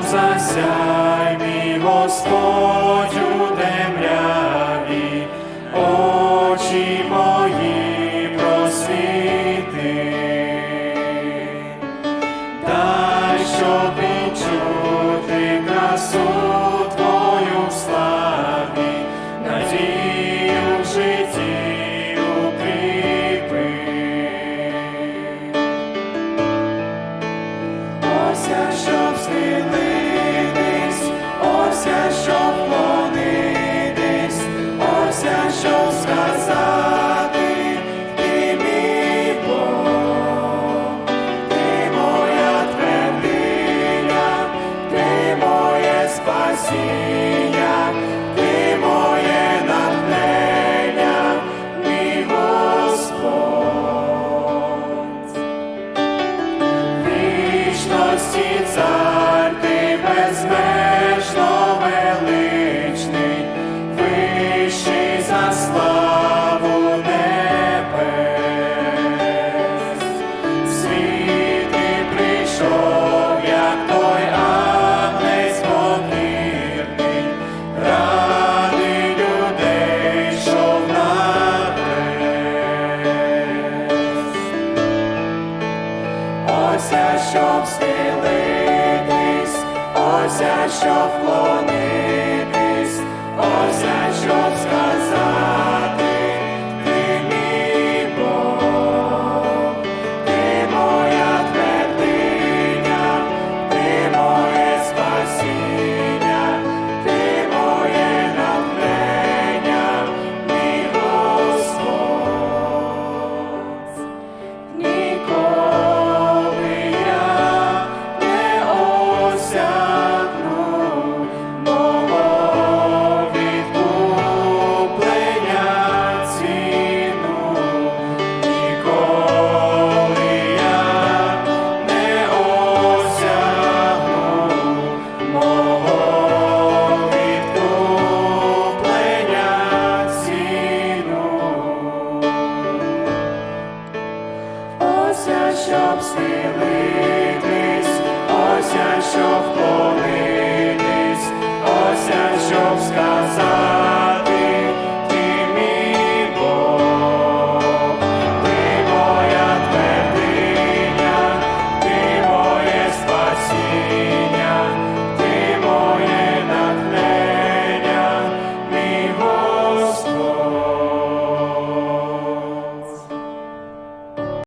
засяй, Господь у темряві, очі мої просвіти, дай щоб відчути красу. милості цар. ося, що всхилитись, ося, що вклонитись. ося, щоб схилитись, ося, щоб